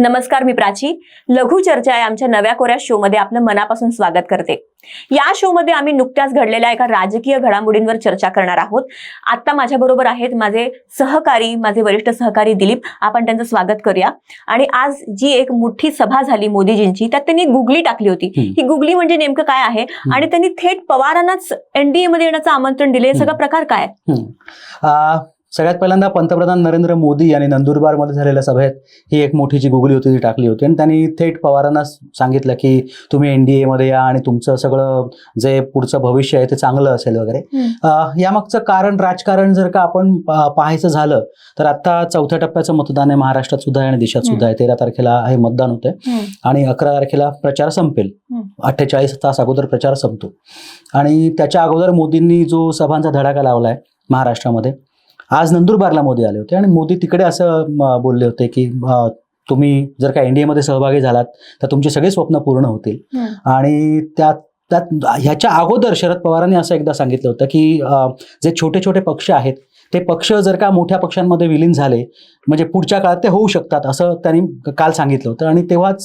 नमस्कार मी प्राची. लघु चर्चा या आमच्या नव्या कोऱ्या शो मध्ये आपलं मनापासून स्वागत करते. या शो मध्ये आम्ही नुकत्याच घडलेल्या एका राजकीय घडामोडींवर चर्चा करणार आहोत. आता माझ्या बरोबर आहेत माझे सहकारी माझे वरिष्ठ सहकारी दिलीप. आपण त्यांचं स्वागत करूया. आणि आज जी एक मोठी सभा झाली मोदीजींची त्यात त्यांनी गुगली टाकली होती. ही गुगली म्हणजे नेमकं काय आहे? आणि त्यांनी थेट पवारांनाच एनडीए मध्ये येण्याचं आमंत्रण दिले हे सगळा. प्रकार काय सगळ्यात पहिल्यांदा पंतप्रधान नरेंद्र मोदी यांनी नंदुरबारमध्ये झालेल्या सभेत ही एक मोठी जी गुगली होती ती टाकली होती. आणि त्यांनी थेट पवारांना सांगितलं की तुम्ही एनडीए मध्ये या आणि तुमचं सगळं जे पुढचं भविष्य आहे ते चांगलं असेल वगैरे. यामागचं कारण राजकारण जर का आपण पाहायचं झालं तर आता चौथ्या टप्प्याचं मतदान आहे महाराष्ट्रात सुद्धा आहे आणि देशात सुद्धा आहे. तेरा तारखेला हे मतदान होतंय. आणि अकरा तारखेला प्रचार संपेल. अठ्ठेचाळीस तास अगोदर प्रचार संपतो. आणि त्याच्या अगोदर मोदींनी जो सभांचा धडाका लावलाय महाराष्ट्रामध्ये आज नंदुरबारला मोदी आले होते आणि मोदी तिकडे असं बोलले होते की तुम्ही जर का एनडीए मध्ये सहभागी झालात तर तुमची सगळी स्वप्न पूर्ण होतील. आणि त्यात त्यात ह्याच्या अगोदर शरद पवारांनी असं एकदा सांगितलं होतं की जे छोटे छोटे पक्ष आहेत ते पक्ष जर का मोठ्या पक्षांमध्ये विलीन झाले म्हणजे पुढच्या काळात ते होऊ शकतात असं त्यांनी काल सांगितलं होतं. आणि तेव्हाच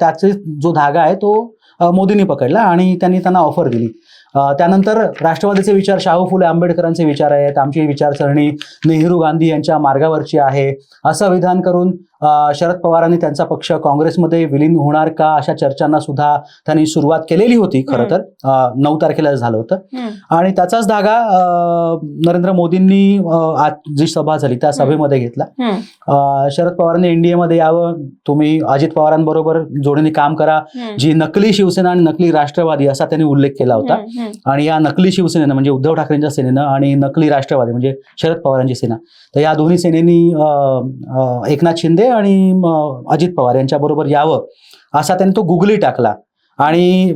त्याचे जो धागा आहे तो मोदींनी पकडला आणि त्यांनी त्यांना ऑफर दिली. त्यानंतर राष्ट्रवादीचे विचार शाहू फुले आंबेडकरांचे विचार आहेत. आमची विचारसरणी नेहरू गांधी यांच्या मार्गावरची आहे. असं विधान करून शरद पवारांनी त्यांचा पक्ष काँग्रेसमध्ये विलीन होणार का अशा चर्चांना सुद्धा त्यांनी सुरुवात केलेली होती खरं तर. नऊ तारखेला झालं होतं. आणि त्याचाच धागा नरेंद्र मोदींनी आज जी सभा झाली त्या सभेमध्ये घेतला. शरद पवारांनी एनडीए मध्ये यावं तुम्ही अजित पवारांबरोबर जोडीने काम करा. जी नकली शिवसेना आणि नकली राष्ट्रवादी असा त्यांनी उल्लेख केला होता. आणि या नकली शिवसेनेनं म्हणजे उद्धव ठाकरेंच्या सेनेनं आणि नकली राष्ट्रवादी म्हणजे शरद पवारांची सेना. तर या दोन्ही सेनेनी एकनाथ शिंदे आणि अजित पवार यांच्याबरोबर यावं असा त्यांनी तो गुगली टाकला. आणि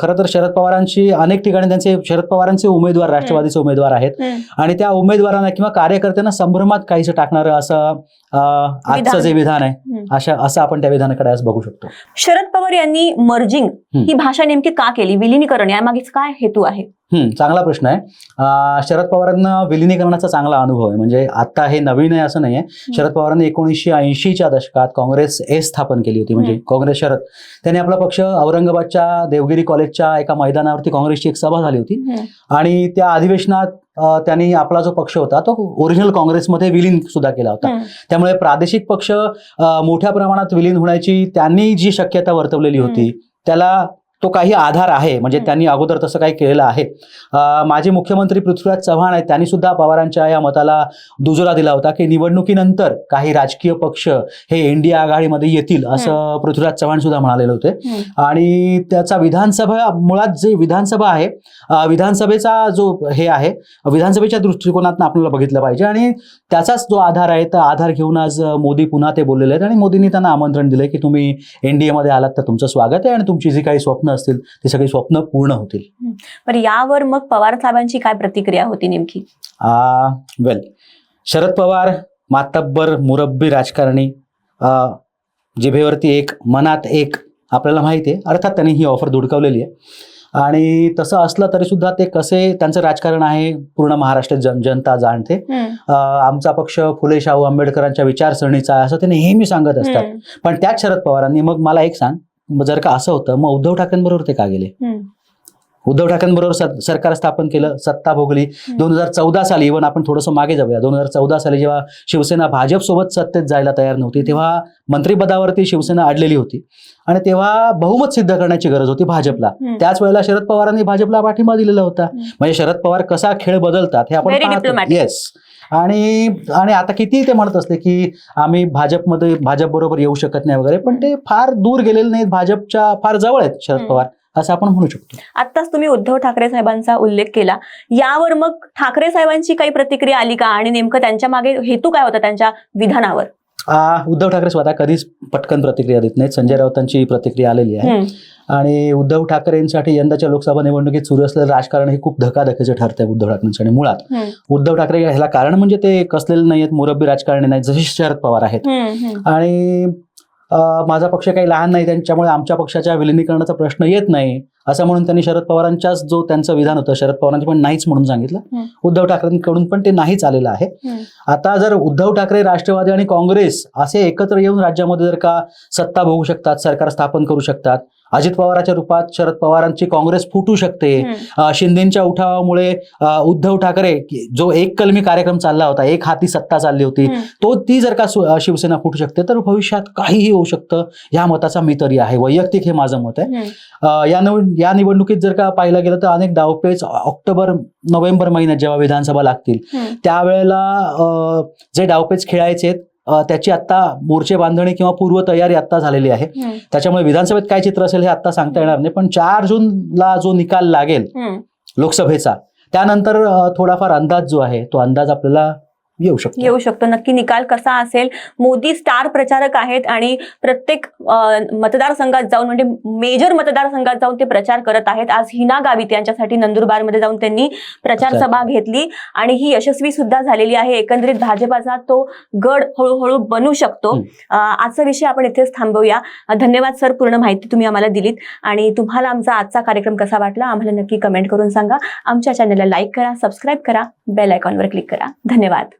खरं तर शरद पवारांची अनेक ठिकाणी त्यांचे शरद पवारांचे उमेदवार राष्ट्रवादीचे उमेदवार आहेत. आणि त्या उमेदवारांना किंवा कार्यकर्त्यांना संभ्रमात काहीसं टाकणारं असं आजचं. जे विधान आहे. अशा असं आपण त्या विधानाकडे आज बघू शकतो. शरद पवार यांनी मर्जिंग ही भाषा नेमकी का केली? विलिनीकरण यामागेच काय हेतू आहे? चांगला प्रश्न आहे. शरद पवारांना विलिनीकरणाचा चांगला अनुभव आहे. म्हणजे आता हे नवीन आहे असं नाहीये. शरद पवारांनी एकोणीसशे ऐंशीच्या दशकात काँग्रेस ए स्थापन केली होती. म्हणजे काँग्रेस शरद. त्यांनी आपला पक्ष औरंगाबादच्या देवगिरी कॉलेजच्या एका मैदानावरती काँग्रेसची एक सभा झाली होती. आणि त्या अधिवेशनात त्यांनी आपला जो पक्ष होता तो ओरिजिनल काँग्रेसमध्ये विलीन सुद्धा केला होता. त्यामुळे प्रादेशिक पक्ष मोठ्या प्रमाणात विलीन होण्याची त्यांनी जी शक्यता वर्तवलेली होती त्याला तो काही आधार आहे. म्हणजे. त्यांनी अगोदर तसं काही केलेलं आहे. माजी मुख्यमंत्री पृथ्वीराज चव्हाण आहेत. त्यांनी सुद्धा पवारांच्या या मताला दुजोरा दिला होता की निवडणुकीनंतर काही राजकीय पक्ष हे एनडीए आघाडीमध्ये येतील असं पृथ्वीराज चव्हाण सुद्धा म्हणालेले होते. आणि त्याचा विधानसभा मुळात जे विधानसभा आहे विधानसभेचा जो हे आहे विधानसभेच्या दृष्टिकोनातून आपल्याला बघितलं पाहिजे. आणि त्याचाच जो आधार आहे तर आधार घेऊन आज मोदी पुन्हा ते बोललेले आहेत. आणि मोदींनी त्यांना आमंत्रण दिले की तुम्ही एनडीए मध्ये आलात तर तुमचं स्वागत आहे आणि तुमची जी काही स्वप्न असतील ती सगळी स्वप्न पूर्ण होतील. पण यावर मग पवार साहेबांची काय प्रतिक्रिया होती नेमकी? वेल शरद पवार मातब्बर मुरब्बी राजकारणी जिभेवरती एक मनात एक आपल्याला माहिती आहे अर्थात त्यांनी ही ऑफर धुडकावलेली आहे. आणि तसं असलं तरी सुद्धा ते कसे त्यांचं राजकारण आहे पूर्ण महाराष्ट्र जन जनता जाणते. आमचा पक्ष फुले शाहू आंबेडकरांच्या विचारसरणीचा आहे असं ते नेहमी सांगत असतात. पण त्याच शरद पवारांनी मग मला एक सांग जर का असं होतं मग उद्धव ठाकरेंबरोबर ते का गेले. उद्धव ठाकरेंबरोबर सरकार स्थापन केलं सत्ता भोगली. दोन हजार चौदा साली इव्हन आपण थोडंसं मागे जाऊया. दोन हजार चौदा साली जेव्हा शिवसेना भाजप सोबत सत्तेत जायला तयार नव्हती तेव्हा मंत्रिपदावरती शिवसेना अडलेली होती. आणि तेव्हा बहुमत सिद्ध करण्याची गरज होती भाजपला. त्याच वेळेला शरद पवारांनी भाजपला पाठिंबा दिलेला होता. म्हणजे शरद पवार कसा खेळ बदलतात हे आपण. येस आणि आणि आता किती ते म्हणत असले की आम्ही भाजपमध्ये भाजप बरोबर येऊ शकत नाही वगैरे पण ते फार दूर गेलेले नाहीत भाजपच्या फार जवळ आहेत शरद. पवार असं आपण म्हणू शकतो. आत्ताच तुम्ही उद्धव ठाकरे साहेबांचा उल्लेख केला. यावर मग ठाकरे साहेबांची काही प्रतिक्रिया आली का? आणि नेमकं त्यांच्या मागे हेतू काय होता त्यांच्या विधानावर? उद्धव ठाकरे स्वतः कधीच पटकन प्रतिक्रिया देत नाहीत संजय राऊतांची प्रतिक्रिया आलेली आहे. आणि उद्धव ठाकरेंसाठी यंदाच्या लोकसभा निवडणुकीत सुरू असलेलं राजकारण हे खूप धकाधकीचं ठरतंय उद्धव ठाकरेंसाठी मुळात. उद्धव ठाकरे ह्याला कारण म्हणजे ते कसलेले नाहीयेत मुरब्बी राजकारणी नाहीत जसे शरद पवार आहेत. आणि माझा पक्ष काही लहान नाही त्यांच्यामुळे आमच्या पक्षाच्या विलिनीकरणाचा प्रश्न येत नाही असं म्हणून त्यांनी शरद पवारांच्याच जो त्यांचं विधान होतं शरद पवारांचे पण नाहीच म्हणून सांगितलं. उद्धव ठाकरेंकडून पण ते नाहीच आलेलं आहे. आता जर उद्धव ठाकरे राष्ट्रवादी आणि काँग्रेस असे एकत्र येऊन राज्यामध्ये जर का सत्ता भोगू शकतात सरकार स्थापन करू शकतात अजित पवाराच्या रूपात शरद पवारांची काँग्रेस फुटू शकते. शिंदेच्या उठावामुळे उद्धव ठाकरे जो एक कलमी कार्यक्रम चालला होता एक हाती सत्ता चालली होती. तो ती जर का शिवसेना फुटू शकते तर भविष्यात काहीही होऊ शकतं या मताचा मी तरी आहे. वैयक्तिक हे माझं मत आहे. या नवीन या निवडणुकीत जर का पाहिलं गेलं तर अनेक डावपेच ऑक्टोबर नोव्हेंबर महिन्यात जेव्हा विधानसभा लागतील. त्यावेळेला जे डावपेच खेळायचे त्याची आता मोर्चे बांधणी किंवा पूर्वतयारी आता झालेली आहे. त्याच्यामुळे विधानसभेत काय चित्र असेल हे आता सांगता येणार नाही पण चार जूनला जो निकाल लागेल. लोकसभेचा त्यानंतर थोडाफार अंदाज जो आहे तो अंदाज आपल्याला येऊ शकतो. येऊ शकतो. नक्की निकाल कसा असेल? मोदी स्टार प्रचारक आहेत आणि प्रत्येक मतदारसंघात जाऊन म्हणजे मेजर मतदारसंघात जाऊन ते प्रचार करत आहेत. आज हिना गावित यांच्यासाठी नंदुरबारमध्ये जाऊन त्यांनी प्रचार. सभा घेतली आणि ही यशस्वी सुद्धा झालेली आहे. एकंदरीत भाजपाचा तो गड हळूहळू बनू शकतो. आजचा विषय आपण इथेच थांबवूया. धन्यवाद सर पूर्ण माहिती तुम्ही आम्हाला दिलीत. आणि तुम्हाला आमचा आजचा कार्यक्रम कसा वाटला आम्हाला नक्की कमेंट करून सांगा. आमच्या चॅनलला लाईक करा सबस्क्राईब करा बेल आयकॉनवर क्लिक करा. धन्यवाद.